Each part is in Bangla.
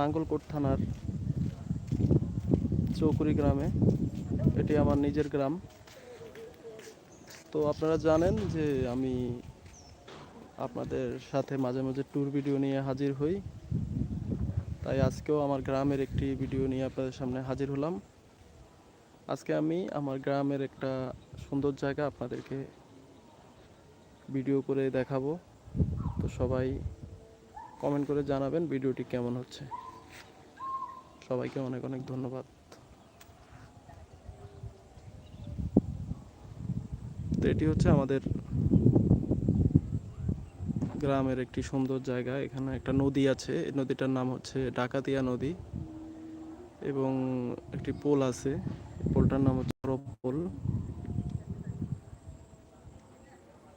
নাঙ্গলকোট থানার চৌকুরি গ্রামে। এটি আমার নিজের গ্রাম। তো আপনারা জানেন যে আমি আপনাদের সাথে মাঝে মাঝে ট্যুর ভিডিও নিয়ে হাজির হই। তাই আজকেও আমার গ্রামের একটি ভিডিও নিয়ে আপনাদের সামনে হাজির হলাম। আজকে আমি আমার গ্রামের একটা সুন্দর জায়গা আপনাদেরকে ভিডিও করে দেখাবো। তো সবাই কমেন্ট করে জানাবেন ভিডিওটি কেমন হচ্ছে। সবাইকে অনেক অনেক ধন্যবাদ। তো এটি হচ্ছে আমাদের গ্রামের একটি সুন্দর জায়গা। এখানে একটা নদী আছে। এই নদীটার নাম হচ্ছে ডাকাতিয়া নদী এবং একটি পোল আছে। পোলটার নাম হচ্ছে পোল।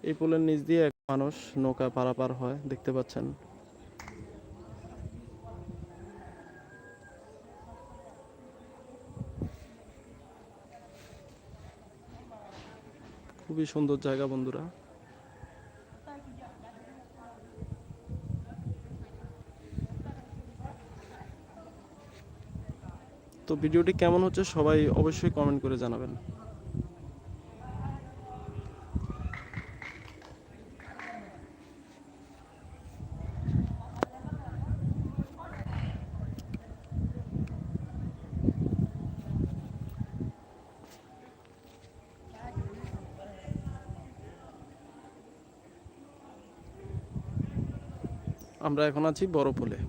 এই পোলের নিচ দিয়ে এক মানুষ নৌকা পারাপার হয়, দেখতে পাচ্ছেন। খুবই সুন্দর জায়গা বন্ধুরা। তো ভিডিওটি কেমন হচ্ছে সবাই অবশ্যই কমেন্ট করে জানাবেন। আমরা এখন আছি বড় পোলে।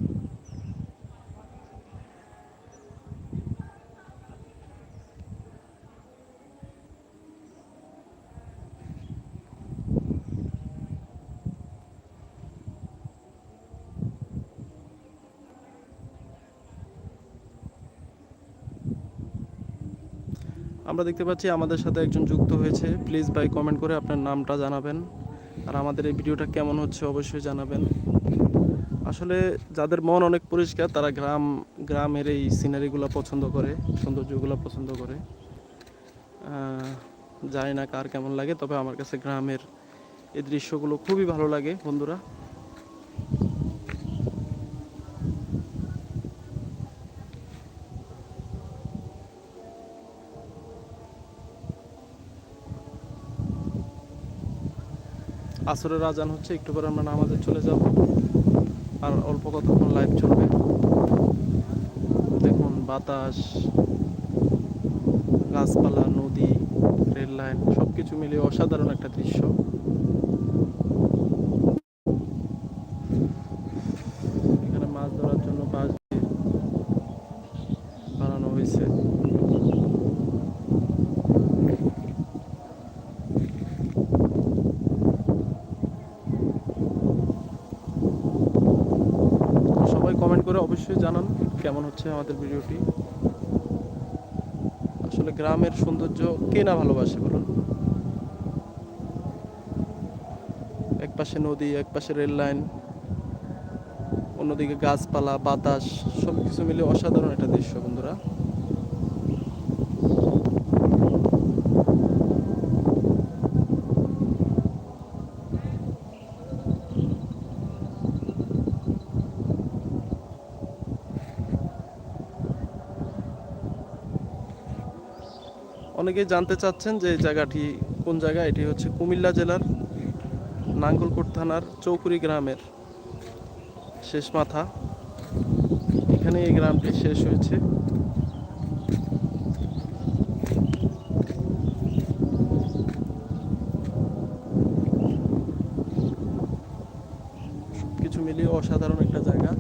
আমরা দেখতে পাচ্ছি আমাদের সাথে একজন যুক্ত হয়েছে। প্লিজ ভাই কমেন্ট করে আপনার নামটা জানাবেন। আর আমাদের এই ভিডিওটা কেমন হচ্ছে অবশ্যই জানাবেন। আসলে যাদের মন অনেক পরিষ্কার, তারা গ্রাম, গ্রামের এই সিনারিগুলো পছন্দ করে, সৌন্দর্যগুলো পছন্দ করে। জানি না কার কেমন লাগে, তবে আমার কাছে গ্রামের এই দৃশ্যগুলো খুবই ভালো লাগে, বন্ধুরা। আসরের আজান হচ্ছে, একটু পরে আমরা নামাজে চলে যাব। আর অল্প কতক্ষণ লাইভ চলবে? দেখুন, বাতাস, গাছপালা, নদী, রেল লাইন সব কিছু মিলিয়ে অসাধারণ একটা দৃশ্য এখানে মাছ ধরার জন্য বাঁশ দিয়ে বানানো হয়েছে করে অবশ্যই জানান কেমন হচ্ছে আমাদের ভিডিওটি। আসলে গ্রামের সৌন্দর্য কে না ভালোবাসে বলুন? এক পাশে নদী, এক পাশে রেল লাইন, অন্যদিকে গাছপালা, বাতাস সব কিছু মিলে অসাধারণ একটা দৃশ্য বন্ধুরা। অনেকেই জানতে চাচ্ছেন যে এই জায়গাটি কোন জায়গা? এটি হচ্ছে কুমিল্লা জেলার নাঙ্গলকোট থানার চৌকুরি গ্রামের শেষ মাথা। এখানে এই গ্রামটি শেষ হয়েছে। কিছু মিলিয়ে অসাধারণ একটা জায়গা।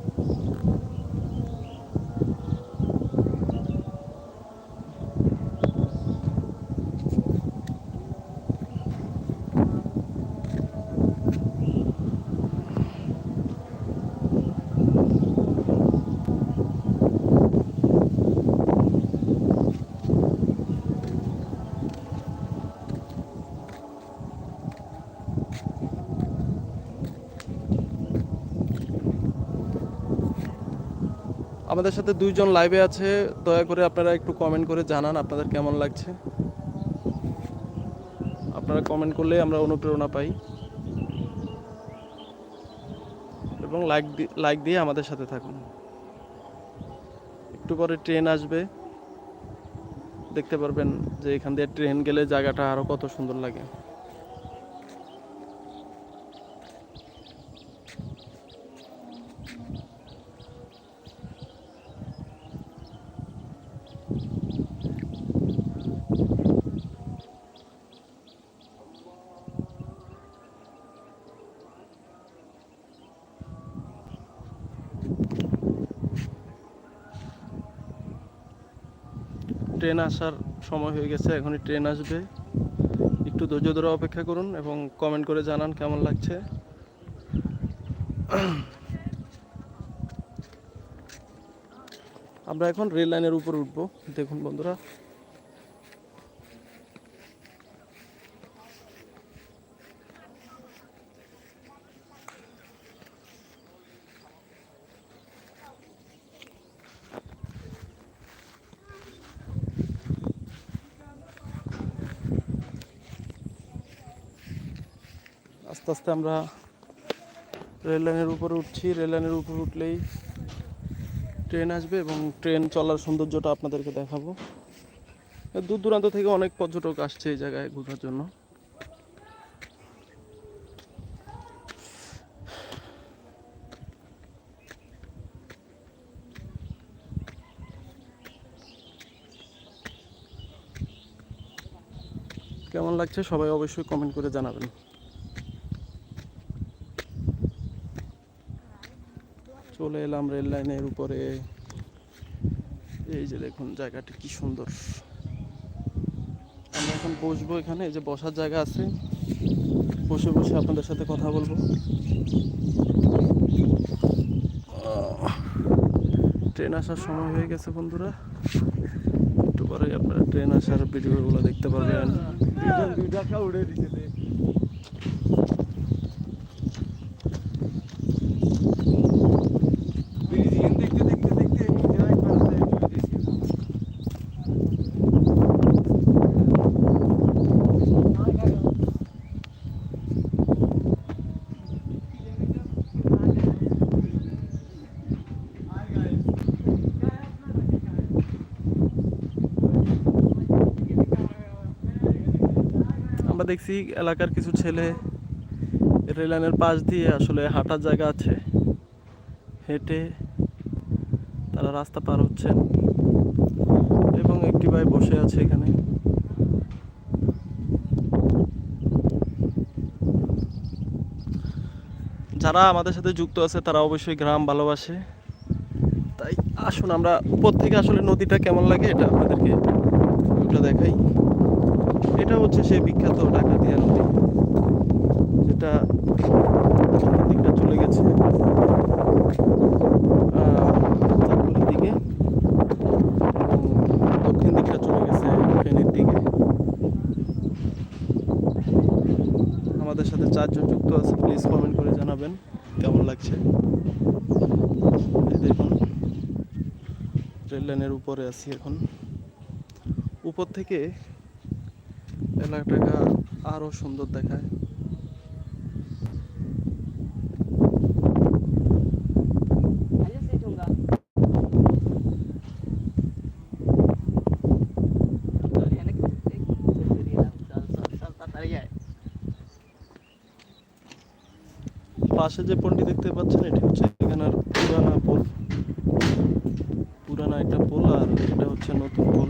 আমাদের সাথে দুইজন লাইভে আছে। দয়া করে আপনারা একটু কমেন্ট করে জানান আপনাদের কেমন লাগছে। আপনারা কমেন্ট করলে আমরা অনুপ্রেরণা পাই। এবং লাইক লাইক দিয়ে আমাদের সাথে থাকুন। একটু পরে ট্রেন আসবে। দেখতে পারবেন যে এখান দিয়ে ট্রেন গেলে জায়গাটা আরও কত সুন্দর লাগে। ট্রেন আসার সময় হয়ে গেছে, এখনই ট্রেন আসবে। একটু ধৈর্য ধরে অপেক্ষা করুন এবং কমেন্ট করে জানান কেমন লাগছে। আমরা এখন রেল লাইনের উপর উঠবো। দেখুন বন্ধুরা আস্তে আস্তে আমরা রেল লাইনের উপরে উঠছি। রেল লাইনের উপরে উঠলেই ট্রেন আসবে এবং ট্রেন চলার সৌন্দর্যটা আপনাদেরকে দেখাবো। দূর দূরান্ত থেকে অনেক পর্যটক আসছে এই জায়গায় ঘোরার জন্য। কেমন লাগছে সবাই অবশ্যই কমেন্ট করে জানাবেন। চলে এলাম রেল লাইনের উপরে। এই যে দেখুন, জায়গাটি কি সুন্দর। আমরা এখন বসবো এখানে যে বসার জায়গা আছে। বসে বসে আপনাদের সাথে কথা বলব। ট্রেন আসার সময় হয়ে গেছে বন্ধুরা। একটু পরে আপনারা ট্রেন আসার ভিডিওগুলো দেখতে পারবেন। দেখছি এলাকার কিছু ছেলে রেল লাইনের পাশ দিয়ে আসলে হাঁটার জায়গা আছে। হেঁটে তারা রাস্তা পার হচ্ছেন এবং একটি ভাই বসে আছে এখানে। যারা আমাদের সাথে যুক্ত আছে, তারা অবশ্যই গ্রাম ভালোবাসে। তাই আসুন, আমরা উপর থেকে আসলে নদীটা কেমন লাগে, এটা আপনাদেরকে দেখাই। এটা হচ্ছে সেই বিখ্যাত ডাকাতিয়া নদী যেটা দিকটা চলে গেছে। দক্ষিণ দিকটা চলে গেছে ফেনীর দিকে। আমাদের সাথে চারজন যুক্ত আছে প্লিজ কমেন্ট করে জানাবেন কেমন লাগছে। দেখুন রেল লাইনের উপরে আছি এখন। উপর থেকে এলাকাটা আরও সুন্দর দেখায়. পাশে যে পোলটি দেখতে পাচ্ছেন, এটি হচ্ছে এখানের পুরানা পোল পুরানা একটা পোল আর এটা হচ্ছে নতুন পোল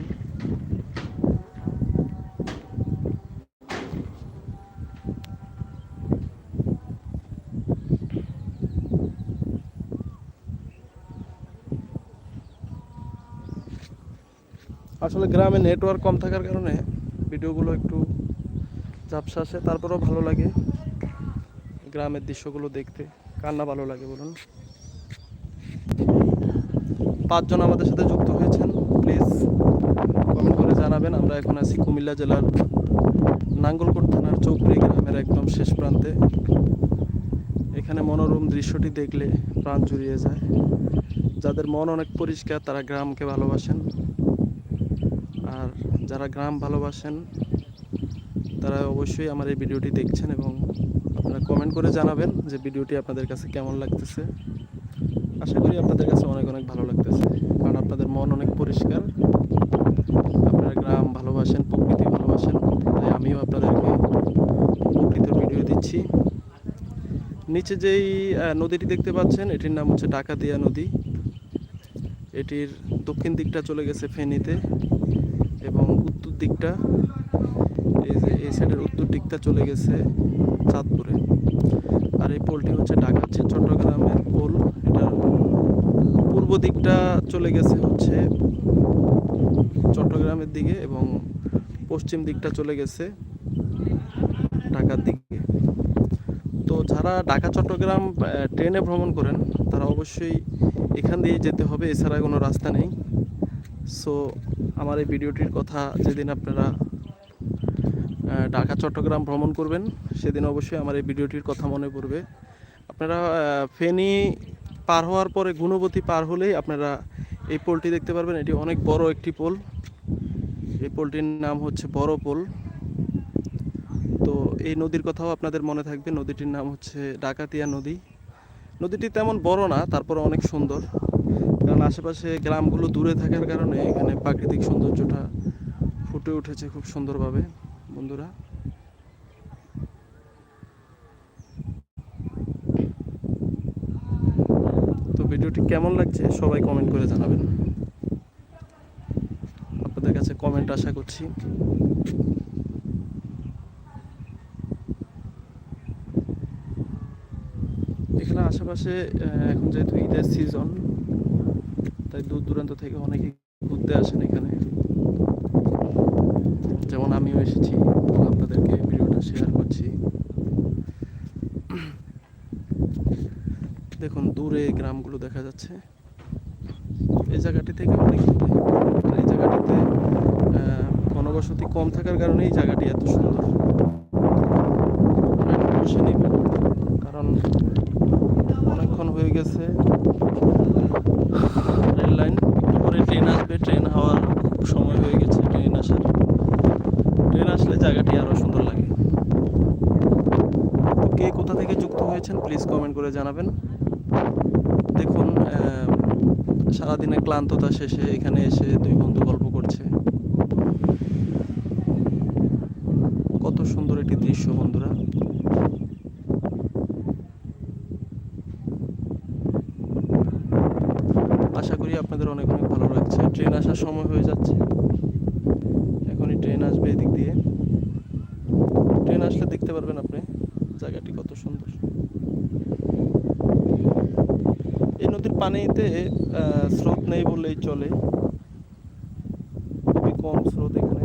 আসলে গ্রামে নেটওয়ার্ক কম থাকার কারণে ভিডিওগুলো একটু ঝাপসা আসে, তারপরেও ভালো লাগে গ্রামের দৃশ্যগুলো দেখতে। কার না ভালো লাগে বলুন? পাঁচজন আমাদের সাথে যুক্ত হয়েছেন প্লিজ কমেন্ট করে জানাবেন। আমরা এখন আছি কুমিল্লা জেলার নাঙ্গলকোট থানার চৌকুড়ি গ্রামের একদম শেষ প্রান্তে। এখানে মনোরম দৃশ্যটি দেখলে প্রাণ জুড়িয়ে যায়। যাদের মন অনেক পরিষ্কার, তারা গ্রামকে ভালোবাসেন। আর যারা গ্রাম ভালোবাসেন, তারা অবশ্যই আমার এই ভিডিওটি দেখছেন এবং আপনারা কমেন্ট করে জানাবেন যে ভিডিওটি আপনাদের কাছে কেমন লাগতেছে। আশা করি আপনাদের কাছে অনেক অনেক ভালো লাগতেছে, কারণ আপনাদের মন অনেক পরিষ্কার। আপনারা গ্রাম ভালোবাসেন, প্রকৃতি ভালোবাসেন, তাই আমিও আপনাদেরকে প্রকৃতির ভিডিও দিচ্ছি। নিচে যেই নদীটি দেখতে পাচ্ছেন, এটির নাম হচ্ছে ডাকাতিয়া নদী। এটির দক্ষিণ দিকটা চলে গেছে ফেনীতে। এবং উত্তর দিকটা, এই যে এই সাইডের উত্তর দিকটা চলে গেছে চাঁদপুরে। আর এই পোলটি হচ্ছে ঢাকা চে- চট্টগ্রামের পোল এটার পূর্ব দিকটা চলে গেছে হচ্ছে চট্টগ্রামের দিকে এবং পশ্চিম দিকটা চলে গেছে ঢাকার দিকে। তো যারা ঢাকা, চট্টগ্রাম ট্রেনে ভ্রমণ করেন, তারা অবশ্যই এখান দিয়ে যেতে হবে, এছাড়া কোনো রাস্তা নেই। সো আমার এই ভিডিওটির কথা যেদিন আপনারা ঢাকা, চট্টগ্রাম ভ্রমণ করবেন, সেদিন অবশ্যই আমার এই ভিডিওটির কথা মনে পড়বে। আপনারা ফেনী পার হওয়ার পরে গুণবতী পার হলেই আপনারা এই পোলটি দেখতে পারবেন। এটি অনেক বড় একটি পোল। এই পোলটির নাম হচ্ছে বড় পোল। তো এই নদীর কথাও আপনাদের মনে থাকবে। নদীটির নাম হচ্ছে ডাকাতিয়া নদী। নদীটি তেমন বড় না তারপরে অনেক সুন্দর। কারণ আশেপাশে গ্রামগুলো দূরে থাকার কারণে এখানে প্রাকৃতিক সৌন্দর্যটা ফুটে উঠেছে খুব সুন্দরভাবে, বন্ধুরা। তো ভিডিওটি কেমন লাগছে সবাই কমেন্ট করে জানাবেন। আপনাদের কাছে কমেন্ট আশা করছি এখানে আশেপাশে এখন যেহেতু ঈদের সিজন তাই দূর দূরান্ত থেকে অনেকে ঘুরতে আসেন এখানে। যেমন আমিও এসেছি। আপনাদেরকে ভিডিওটা শেয়ার করছি। দেখুন, দূরে গ্রামগুলো দেখা যাচ্ছে। এই জায়গাটি থেকে অনেক এই জায়গাটিতে ঘনবসতি কম থাকার কারণে এই জায়গাটি এত সুন্দর আপনারা একটু বসে নেবেন কারণ অনেকক্ষণ হয়ে গেছে রেল লাইন একটু পরে ট্রেন আসবে ট্রেন হওয়ার খুব সময় হয়ে গেছে ট্রেন আসার ট্রেন আসলে জায়গাটি আরও সুন্দর লাগে তো কে কোথা থেকে যুক্ত হয়েছেন প্লিজ কমেন্ট করে জানাবেন। দেখুন সারাদিনের ক্লান্ততা শেষে এখানে এসে দুই বন্ধু গল্প করছে। কত সুন্দর একটি দৃশ্য, বন্ধুরা। আশা করি আপনাদের অনেক অনেক ভালো লাগছে। ট্রেন আসার সময় হয়ে যাচ্ছে। এখনই ট্রেন আসবে এদিক দিয়ে। ট্রেন আসলে দেখতে পারবেন আপনি। জায়গাটি কত সুন্দর এই নদীর পানিতে স্রোত নেই বললেই চলে। খুবই কম স্রোত এখানে।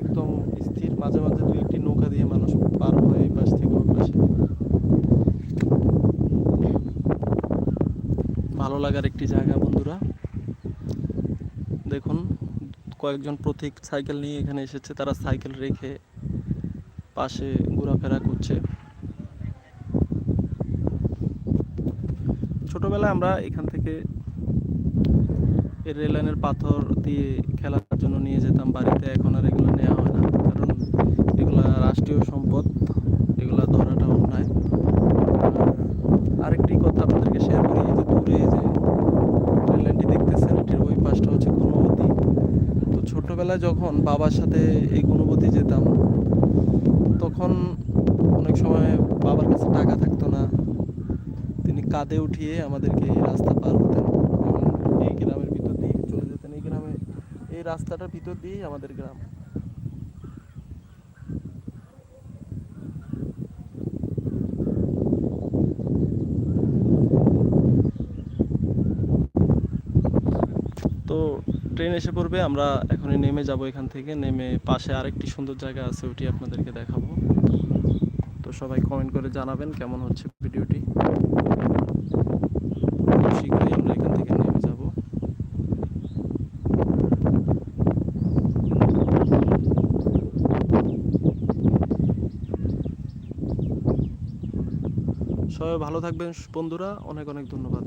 একদম স্থির, মাঝে মাঝে দু একটি নৌকা দিয়ে মানুষ পার হয় এই পাশ থেকে ওই পাশে। ভালো লাগার একটি জায়গা, বন্ধুরা। দেখুন, কয়েকজন প্রতীক সাইকেল নিয়ে এখানে এসেছে। তারা সাইকেল রেখে পাশে ঘোরাফেরা করছে। ছোটবেলায় আমরা এখান থেকে রেল লাইনের পাথর দিয়ে খেলার জন্য নিয়ে যেতাম। বাড়িতে এখন আর এগুলো নেওয়া হয় না, কারণ এগুলা রাষ্ট্রীয় সম্পদ, এগুলো ধরাটা অন্যায়। আর আরেকটি কথা আপনাদেরকে শেয়ার করি যে দূরে যে রেল লাইনটি দেখতেছেন, এটির ওই পাশটা হচ্ছে গুণবতী। তো ছোটবেলায় যখন বাবার সাথে এই গুণবতী যেতাম, তখন অনেক সময় বাবার কাছে টাকা থাকতো না কাঁধে উঠিয়ে আমাদেরকে এই রাস্তা পার হতেন এই গ্রামের ভিতর দিয়ে চলে যেতেন। এই গ্রামে, এই রাস্তাটার ভিতর দিয়েই আমাদের গ্রাম। তো ট্রেন এসে পড়বে, আমরা এখনই নেমে যাব এখান থেকে। নেমে পাশে আরেকটি সুন্দর জায়গা আছে, ওটি আপনাদেরকে দেখাবো। তো সবাই কমেন্ট করে জানাবেন কেমন হচ্ছে ভিডিওটি খুব শীঘ্রই আমরা এখান থেকে নেমে যাব সবাই ভালো থাকবেন বন্ধুরা অনেক অনেক ধন্যবাদ।